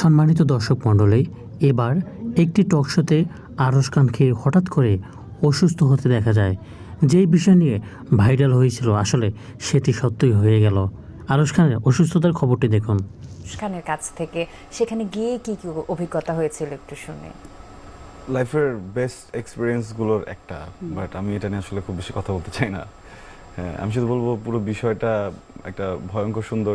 সম্মানিত দর্শক মণ্ডলী এবার একটি টকশোতে আরস খানকে হঠাৎ করে অসুস্থ হতে দেখা যায়। যেই বিষয় নিয়ে ভাইরাল হয়েছিল আসলে সেটি সত্যই হয়ে গেল। আরস খানের অসুস্থতার খবরটি দেখুন। খানের কাছ থেকে সেখানে গিয়ে কি কি অভিজ্ঞতা হয়েছিল একটু শুনে। লাইফের বেস্ট এক্সপিরিয়েন্সগুলোর একটা বাট আমি এটা নিয়ে আসলে খুব বেশি কথা বলতে চাই না। হ্যাঁ আমি শুধু বলব পুরো বিষয়টা একটা ভয়ঙ্কর সুন্দর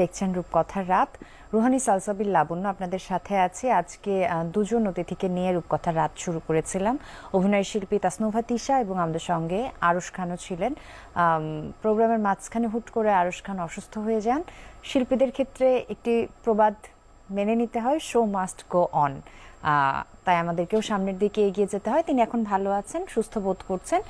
দেখছেন রূপকথার রাত। রুহানি সালসাবিল লাবণ্য আপনাদের সাথে আছে। আজকে দুজন অতিথিকে নিয়ে রূপকথার রাত শুরু করেছিলাম। অভিনয় শিল্পী তাসনুভা তিশা এবং আমাদের সঙ্গে আরশ খানও ছিলেন। প্রোগ্রামের মাঝখানে হুট করে আরশ খান অসুস্থ হয়ে যান। শিল্পীদের ক্ষেত্রে একটি প্রবাদ মেনে নিতে হয় শো মাস্ট গো অন তাই আমাদেরকেও সামনের দিকে এগিয়ে যেতে হয়। তিনি এখন ভালো আছেন, সুস্থ বোধ করছেন।